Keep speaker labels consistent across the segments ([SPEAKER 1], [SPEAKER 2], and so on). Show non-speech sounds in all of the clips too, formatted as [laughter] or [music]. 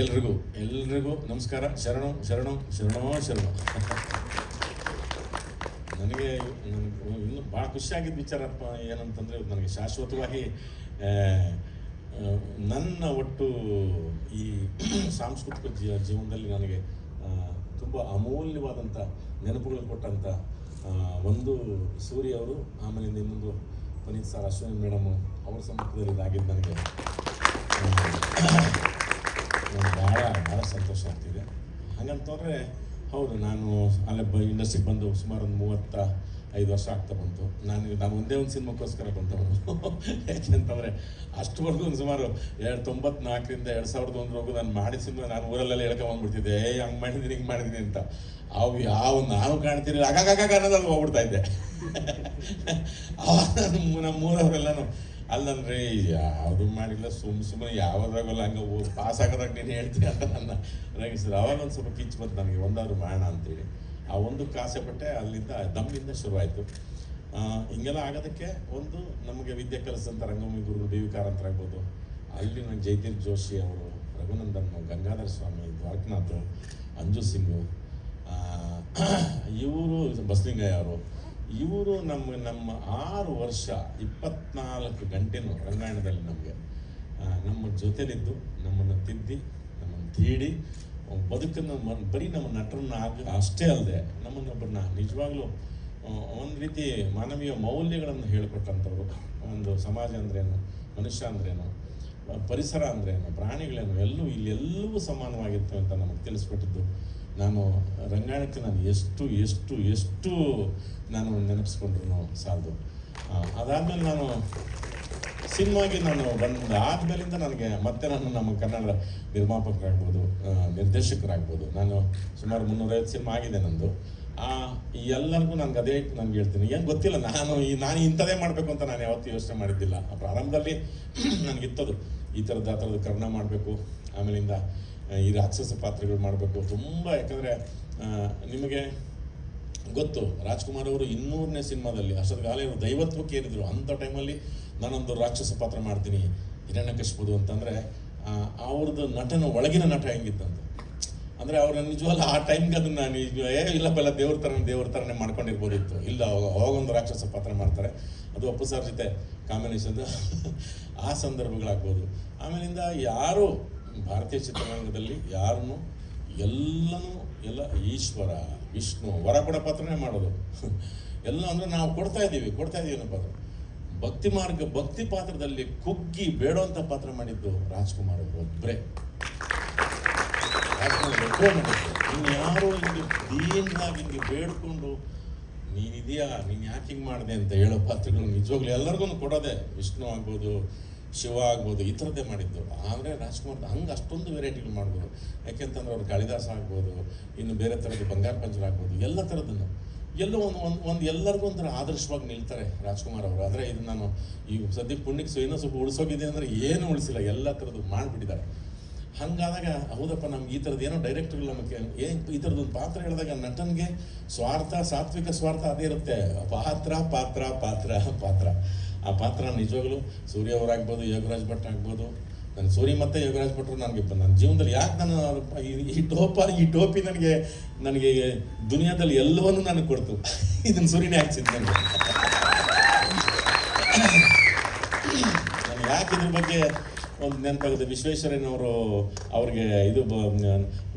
[SPEAKER 1] ಎಲ್ರಿಗೂ ಎಲ್ರಿಗೂ ನಮಸ್ಕಾರ. ಶರಣು ಶರಣು, ಶರಣೋ, ಶರಣು. ನನಗೆ ಇನ್ನು ಭಾಳ ಖುಷಿಯಾಗಿದ್ದ ವಿಚಾರಪ್ಪ ಏನಂತಂದರೆ ನನಗೆ ಶಾಶ್ವತವಾಗಿ ನನ್ನ ಒಟ್ಟು ಈ [clears throat] ಸಾಂಸ್ಕೃತಿಕ ಜೀವನದಲ್ಲಿ ನನಗೆ ತುಂಬ ಅಮೂಲ್ಯವಾದಂಥ ನೆನಪುಗಳು ಕೊಟ್ಟಂಥ ಒಂದು ಸೂರ್ಯ ಅವರು ಆಮೇಲೆ ಇನ್ನೊಂದು ಪುನೀತ್ ಸರ್ ಅಶ್ವಿನಿ ಮೇಡಮು ಅವ್ರ ಸಮ್ಮುಖದಲ್ಲಿ ಇದಾಗಿದ್ದು ನನಗೆ. ಹಂಗಂತಂದರೆ ಹೌದು, ನಾನು ಅಲ್ಲೇ ಇಂಡಸ್ಟ್ರಿಗೆ ಬಂದು ಸುಮಾರು ಒಂದು ಮೂವತ್ತ ಐದು ವರ್ಷ ಆಗ್ತಾ ಬಂತು. ನಾನು ನಾನು ಒಂದೇ ಒಂದು ಸಿನಿಮಾಕ್ಕೋಸ್ಕರ ಬಂದವನು. [laughs] ಯಾಕೆಂತಂದರೆ ಅಷ್ಟುವರೆಗೂ ಒಂದು ಸುಮಾರು ಎರಡು ತೊಂಬತ್ನಾಲ್ಕರಿಂದ ಎರಡು ಸಾವಿರದ ಒಂದರವರೆಗೂ ನಾನು ಮಾಡಿದ ಸಿನಿಮಾ ನಾನು ಊರಲ್ಲೆಲ್ಲ ಹೇಳ್ಕೊಂಬಂದ್ಬಿಡ್ತಿದ್ದೆ ಏ, ಹಂಗೆ ಮಾಡಿದ್ದೀನಿ ಹಿಂಗೆ ಮಾಡಿದ್ದೀನಿ ಅಂತ. ಅವು ಯಾವ ನಾನು ಕಾಣ್ತೀನಿ ಆಗಾಗ ಅನ್ನೋದಲ್ಲಿ ಹೋಗ್ಬಿಡ್ತಾ ಇದ್ದೆ. [laughs] ಅವಾಗ ನಮ್ಮ ಊರವರೆಲ್ಲನೂ ಅಲ್ಲಂದ್ರೆ ಯಾವುದು ಮಾಡಿಲ್ಲ, ಸುಮ್ ಸುಮ್ಮನೆ ಯಾವ್ದ್ರಾಗಲ್ಲ ಹಂಗೆ ಪಾಸ್ ಆಗೋದಾಗ ನೀನು ಹೇಳ್ತೀನಿ ಅಂತ ನನ್ನ ಅವಾಗ ಒಂದು ಸ್ವಲ್ಪ ಕಿಚ್ಚು ಬಂತು ನನಗೆ, ಒಂದಾದ್ರು ಮಾಡೋಣ ಅಂತೇಳಿ. ಆ ಒಂದು ಕಾಸೆ ಪಟ್ಟೆ ಅಲ್ಲಿಂದ, ದಮ್ಮಿಂದ ಶುರುವಾಯಿತು. ಹಿಂಗೆಲ್ಲ ಆಗೋದಕ್ಕೆ ಒಂದು ನಮಗೆ ವಿದ್ಯೆ ಕಲಿಸಿದಂಥ ರಂಗಭೂಮಿ ಗುರು ಡಿ ವಿ ಕಾರಂತರಾಗ್ಬೋದು ಅಲ್ಲಿ ನನ್ನ ಜೈತೀರ್ ಜೋಶಿ ಅವರು, ರಘುನಂದನ್ ಗಂಗಾಧರ ಸ್ವಾಮಿ, ದ್ವಾರಕನಾಥ್, ಅಂಜು ಸಿಂಗು [clears throat] ಇವರು ಬಸಲಿಂಗಯ್ಯ ಅವರು. ಇವರು ನಮ್ಮ ನಮ್ಮ ಆರು ವರ್ಷ, ಇಪ್ಪತ್ನಾಲ್ಕು ಗಂಟೆನೂ ರಂಗಾಯಣದಲ್ಲಿ ನಮಗೆ ನಮ್ಮ ಜೊತೆಲಿದ್ದು, ನಮ್ಮನ್ನು ತಿದ್ದಿ, ನಮ್ಮನ್ನು ತೀಡಿ ಬದುಕನ್ನು ಬರೀ ನಮ್ಮ ನಟರನ್ನ ಆಗ, ಅಷ್ಟೇ ಅಲ್ಲದೆ ನಮ್ಮನ್ನೊಬ್ಬರನ್ನ ನಿಜವಾಗ್ಲೂ ಒಂದು ರೀತಿ ಮಾನವೀಯ ಮೌಲ್ಯಗಳನ್ನು ಹೇಳಿಕೊಟ್ಟಂಥವ್ರು, ಒಂದು ಸಮಾಜ ಅಂದ್ರೇನು, ಮನುಷ್ಯ ಅಂದ್ರೇನು, ಪರಿಸರ ಅಂದ್ರೇನು, ಪ್ರಾಣಿಗಳೇನು, ಎಲ್ಲೂ ಇಲ್ಲಿ ಎಲ್ಲವೂ ಸಮಾನವಾಗಿರ್ತವೆ ಅಂತ ನಮಗೆ ತಿಳಿಸ್ಕೊಟ್ಟಿದ್ದು. ನಾನು ರಂಗಾಯಣಕ್ಕೆ ನಾನು ಎಷ್ಟು ಎಷ್ಟು ಎಷ್ಟು ನಾನು ನೆನಪಿಸ್ಕೊಂಡ್ರು ಸಾಲದು. ಅದಾದಮೇಲೆ ನಾನು ಸಿನಿಮಾಗೆ ನಾನು ಬಂದ ಆದಮೇಲಿಂದ ನನಗೆ ಮತ್ತೆ ನಾನು ನಮ್ಮ ಕನ್ನಡ ನಿರ್ಮಾಪಕರಾಗ್ಬೋದು ನಿರ್ದೇಶಕರಾಗ್ಬೋದು. ನಾನು ಸುಮಾರು ಮುನ್ನೂರೈವತ್ತು ಸಿನಿಮಾ ಆಗಿದೆ ನಂದು. ಆ ಎಲ್ಲರಿಗೂ ನನಗೆ ಅದೇ ನನಗೆ ಹೇಳ್ತೀನಿ. ಏನು ಗೊತ್ತಿಲ್ಲ, ನಾನು ಈ, ನಾನು ಇಂಥದೇ ಮಾಡಬೇಕು ಅಂತ ನಾನು ಯಾವತ್ತೂ ಯೋಚನೆ ಮಾಡಿದ್ದಿಲ್ಲ. ಪ್ರಾರಂಭದಲ್ಲಿ ನನಗಿತ್ತದು ಈ ಥರದ್ದು ಆ ಥರದ್ದು ಕರ್ಣ ಮಾಡಬೇಕು. ಆಮೇಲಿಂದ ಈ ರಾಕ್ಷಸ ಪಾತ್ರಗಳು ಮಾಡಬೇಕು ತುಂಬ. ಯಾಕಂದರೆ ನಿಮಗೆ ಗೊತ್ತು, ರಾಜ್ಕುಮಾರ್ ಅವರು ಇನ್ನೂರನೇ ಸಿನಿಮಾದಲ್ಲಿ ಅಷ್ಟೊತ್ತಿಗಾಲೇ ಅವರು ದೈವತ್ವಕ್ಕೆ ಏರಿದ್ರು. ಅಂಥ ಟೈಮಲ್ಲಿ ನಾನೊಂದು ರಾಕ್ಷಸ ಪಾತ್ರ ಮಾಡ್ತೀನಿ ಹಿರಣ್ಯ ಕಶ್ಬೋದು ಅಂತಂದರೆ ಅವ್ರದ್ದು ನಟನ ಒಳಗಿನ ನಟ ಹೆಂಗಿತ್ತಂತ. ಅಂದರೆ ಅವ್ರ ನಿಜವಲ್ಲ ಆ ಟೈಮ್ಗೆ ಅದನ್ನ ನಿಜ ಏ ಇಲ್ಲಪ್ಪ ಎಲ್ಲ ದೇವ್ರ ಥರ ದೇವ್ರ ಥರನೇ ಮಾಡ್ಕೊಂಡಿರ್ಬೋದಿತ್ತು. ಇಲ್ಲ, ಅವಾಗ, ಅವಾಗೊಂದು ರಾಕ್ಷಸ ಪಾತ್ರ ಮಾಡ್ತಾರೆ. ಅದು ಅಪ್ಪು ಸರ್ ಜೊತೆ ಕಾಂಬಿನೇಷನ್ [laughs] ಆ ಸಂದರ್ಭಗಳಾಗ್ಬೋದು. ಆಮೇಲಿಂದ ಯಾರು ಭಾರತೀಯ ಚಿತ್ರರಂಗದಲ್ಲಿ ಯಾರನ್ನು, ಎಲ್ಲನೂ, ಎಲ್ಲ ಈಶ್ವರ, ವಿಷ್ಣು, ವರ ಕೊಡ ಪಾತ್ರನೇ ಮಾಡೋದು. ಎಲ್ಲ ಅಂದರೆ ನಾವು ಕೊಡ್ತಾ ಇದ್ದೀವಿ ಕೊಡ್ತಾ ಇದ್ದೀವಿ ಅನ್ನೋ ಪಾತ್ರ. ಭಕ್ತಿ ಮಾರ್ಗ, ಭಕ್ತಿ ಪಾತ್ರದಲ್ಲಿ ಕುಗ್ಗಿ ಬೇಡೋಂಥ ಪಾತ್ರ ಮಾಡಿದ್ದು ರಾಜ್ಕುಮಾರ್ ಅವರು ಒಬ್ಬರೇ ಇನ್ಯಾರು ಹಿಂಗೆ ದೀನಾಗಿ ಹಿಂಗೆ ಬೇಡ್ಕೊಂಡು, ನೀನಿದೆಯಾ, ನೀನು ಯಾಕೆ ಹಿಂಗೆ ಮಾಡಿದೆ ಅಂತ ಹೇಳೋ ಪಾತ್ರಗಳು ನಿಜವಾಗ್ಲೂ ಎಲ್ಲರಿಗೂ ಕೊಡೋದೆ. ವಿಷ್ಣು ಆಗ್ಬೋದು ಶಿವ ಆಗ್ಬೋದು ಈ ಥರದ್ದೇ ಮಾಡಿದ್ದು. ಆದರೆ ರಾಜ್ಕುಮಾರ್ ಹಂಗೆ ಅಷ್ಟೊಂದು ವೆರೈಟಿಗಳು ಮಾಡ್ಬೋದು. ಯಾಕೆಂತಂದ್ರೆ ಅವ್ರು ಕಾಳಿದಾಸ ಆಗ್ಬೋದು, ಇನ್ನು ಬೇರೆ ಥರದ್ದು ಬಂಗಾರ ಪಂಚರ ಆಗ್ಬೋದು, ಎಲ್ಲ ಥರದ್ದನ್ನು. ಎಲ್ಲೋ ಒಂದು ಒಂದು ಒಂದು ಎಲ್ಲರಿಗೂ ಒಂಥರ ಆದರ್ಶವಾಗಿ ನಿಲ್ತಾರೆ ರಾಜ್ಕುಮಾರ್ ಅವರು. ಆದರೆ ಇದು ನಾನು ಈ ಸದ್ಯಕ್ಕೆ ಪುಣ್ಯಕ್ಕೆ ಏನೋ ಸ್ವಲ್ಪ ಉಳಿಸೋಗಿದೆ ಅಂದರೆ ಏನು ಉಳಿಸಿಲ್ಲ, ಎಲ್ಲ ಥರದ್ದು ಮಾಡಿಬಿಟ್ಟಿದ್ದಾರೆ. ಹಂಗಾದಾಗ, ಹೌದಪ್ಪ, ನಮ್ಗೆ ಈ ಥರದ್ದು ಏನೋ ಡೈರೆಕ್ಟ್ಗಳು ನಮಗೆ ಏನು ಈ ಥರದ್ದು ಒಂದು ಪಾತ್ರ ಹೇಳಿದಾಗ ನಟನಿಗೆ ಸ್ವಾರ್ಥ, ಸಾತ್ವಿಕ ಸ್ವಾರ್ಥ ಅದೇ ಇರುತ್ತೆ. ಪಾತ್ರ ಪಾತ್ರ ಪಾತ್ರ ಪಾತ್ರ. ಆ ಪಾತ್ರ ನಿಜವಾಗ್ಲೂ ಸೂರ್ಯ ಅವರಾಗ್ಬೋದು ಯೋಗರಾಜ್ ಭಟ್ ಆಗ್ಬೋದು. ನನ್ನ ಸೂರ್ಯ ಮತ್ತೆ ಯೋಗರಾಜ್ ಭಟ್ರು ನನಗೆ ನನ್ನ ಜೀವನದಲ್ಲಿ ಯಾಕೆ ನಾನು ಈ- ಟೋಪ ಈ ಟೋಪಿ ನನಗೆ ನನಗೆ ದುನಿಯಾದಲ್ಲಿ ಎಲ್ಲವನ್ನೂ ನನಗೆ ಕೊಡ್ತು. ಇದನ್ನು ಸೂರ್ಯನೇ ಹಾಕ್ಸಿದ್ದು ನನಗೆ ನಾನು ಯಾಕೆ ಇದ್ರ ಬಗ್ಗೆ ಒಂದು ನೆನಪಾಗುತ್ತೆ. ವಿಶ್ವೇಶ್ವರಯ್ಯನವರು ಅವ್ರಿಗೆ ಇದು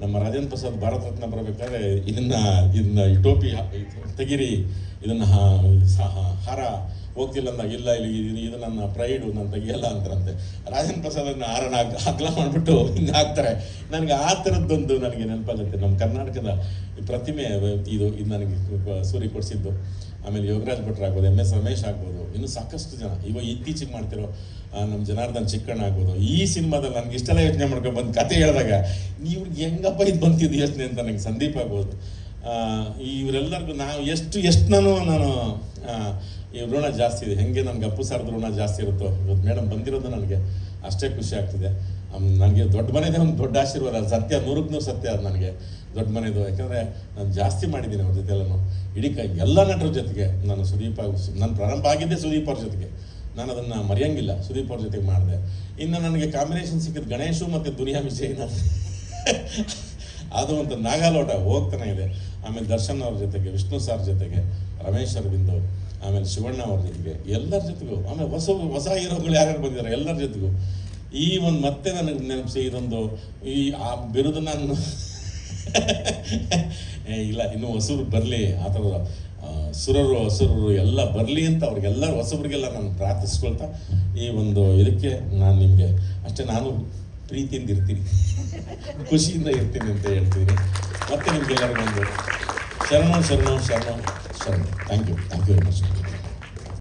[SPEAKER 1] ನಮ್ಮ ರಾಜೇಂದ್ರ ಪ್ರಸಾದ್ ಭಾರತ ರತ್ನ ಬರಬೇಕಾದ್ರೆ ಇದನ್ನ ಇದನ್ನ ಈ ಟೋಪಿ ತೆಗಿರಿ. ಇದನ್ನು ಹಾರ ಹೋಗ್ತಿಲ್ಲ ಅಂದಾಗ ಇಲ್ಲ, ಇಲ್ಲಿ ಇದು ನನ್ನ ಪ್ರೈಡು ನನ್ನ ತೆಗಿಯಲ್ಲ ಅಂತಾರಂತೆ ರಾಜೇಂದ್ರ ಪ್ರಸಾದ್ ಅನ್ನ ಹಾಕ್- ಅಗ್ಲ ಮಾಡಿಬಿಟ್ಟು ಹಿಂಗೆ ಹಾಕ್ತಾರೆ. ನನಗೆ ಆ ಥರದ್ದೊಂದು ನನಗೆ ನೆನಪಾಗುತ್ತೆ. ನಮ್ಮ ಕರ್ನಾಟಕದ ಪ್ರತಿಮೆ, ಇದು ಇದು ನನಗೆ ಸೂರಿ ಕೊಡಿಸಿದ್ದು. ಆಮೇಲೆ ಯೋಗರಾಜ್ ಭಟ್ರು ಆಗ್ಬೋದು ಎಂ ಎಸ್ ರಮೇಶ್ ಆಗ್ಬೋದು, ಇನ್ನು ಸಾಕಷ್ಟು ಜನ. ಇವಾಗ ಇತ್ತೀಚೆಗೆ ಮಾಡ್ತಿರೋ ನಮ್ಮ ಜನಾರ್ದನ್ ಚಿಕ್ಕಣ್ಣ ಆಗ್ಬೋದು. ಈ ಸಿನಿಮಾದಲ್ಲಿ ನನಗೆ ಇಷ್ಟೆಲ್ಲ ಯೋಚನೆ ಮಾಡ್ಕೊಂಡು ಬಂದು ಕತೆ ಹೇಳಿದಾಗ ನೀವು ಹೆಂಗಪ್ಪ ಇದು ಬಂತಿದ್ದು ಯೋಚನೆ ಅಂತ ನನಗೆ ಸಂದೀಪ್ ಆಗ್ಬೋದು. ಇವರೆಲ್ಲರಿಗೂ ನಾವು ಎಷ್ಟು ಎಷ್ಟು ನಾನು ನಾನು ಈ ಋಣ ಜಾಸ್ತಿ ಇದೆ. ಹೆಂಗೆ ನನಗೆ ಅಪ್ಪು ಸಾರದ ಋಣ ಜಾಸ್ತಿ ಇರುತ್ತೋ. ಇವತ್ತು ಮೇಡಮ್ ಬಂದಿರೋದು ನನಗೆ ಅಷ್ಟೇ ಖುಷಿ ಆಗ್ತಿದೆ. ನನಗೆ ದೊಡ್ಡ ಮನೆಯದೇ ಒಂದು ದೊಡ್ಡ ಆಶೀರ್ವಾದ. ಸತ್ಯ ನೂರಕ್ಕೆ ನೂರು ಸತ್ಯ ಅದು ನನಗೆ. ದೊಡ್ಡ ಮನೆಯದು ಯಾಕಂದರೆ ನಾನು ಜಾಸ್ತಿ ಮಾಡಿದ್ದೀನಿ ಅವ್ರ ಜೊತೆ ಎಲ್ಲನೂ ಇಡೀ ಎಲ್ಲ ನಟರ ಜೊತೆಗೆ ನಾನು ಸುದೀಪ್ ನಾನು ಪ್ರಾರಂಭ ಆಗಿದ್ದೆ ಸುದೀಪ್ ಅವ್ರ ಜೊತೆಗೆ. ನಾನು ಅದನ್ನು ಮರೆಯಂಗಿಲ್ಲ. ಸುದೀಪ್ ಅವ್ರ ಜೊತೆಗೆ ಮಾಡಿದೆ. ಇನ್ನು ನನಗೆ ಕಾಂಬಿನೇಷನ್ ಸಿಕ್ಕಿದ್ದು ಗಣೇಶು ಮತ್ತು ದುನಿಯಾ ವಿಜಯ್ [laughs] ಅದು ಒಂದು ನಾಗಾಲೋಟ ಹೋಗ್ತಾನೆ ಇದೆ. ಆಮೇಲೆ ದರ್ಶನ್ ಅವ್ರ ಜೊತೆಗೆ, ವಿಷ್ಣು ಸರ್ ಜೊತೆಗೆ, ರಮೇಶ್ ಅರವಿಂದು ಆಮೇಲೆ ಶಿವಣ್ಣ ಅವ್ರ ಜೊತೆಗೆ, ಎಲ್ಲರ ಜೊತೆಗೂ, ಆಮೇಲೆ ಹೊಸ ಹೊಸ ಹೀರೋಗಳು ಯಾರ್ಯಾರು ಬಂದಿದ್ದಾರೆ, ಎಲ್ಲರ ಜೊತೆಗೂ. ಈ ಒಂದು ಮತ್ತೆ ನನಗೆ ನೆನಪಿಸಿ ಇದೊಂದು, ಈ ಆ ಬಿರುದು ನಾನು [laughs] ಇಲ್ಲ, ಇನ್ನು ಹೊಸರು ಬರಲಿ, ಆ ಥರದ ಸುರರು ಹಸುರರು ಎಲ್ಲ ಬರಲಿ ಅಂತ ಅವ್ರಿಗೆಲ್ಲರೂ ಹೊಸಬ್ರಿಗೆಲ್ಲ ನಾನು ಪ್ರಾರ್ಥಿಸ್ಕೊಳ್ತಾ ಈ ಒಂದು ಇದಕ್ಕೆ ನಾನು ನಿಮಗೆ, ಅಷ್ಟೇ ನಾನು ಪ್ರೀತಿಯಿಂದ ಇರ್ತೀನಿ ಖುಷಿಯಿಂದ ಇರ್ತೀನಿ ಅಂತ ಹೇಳ್ತೀನಿ ಮತ್ತೆ ನಿಮ್ಗೆಲ್ಲರಿಗೂ ಒಂದು ಶರಣು ಶರಣು ಶರಣು. ಶರಣು thank you thank you very much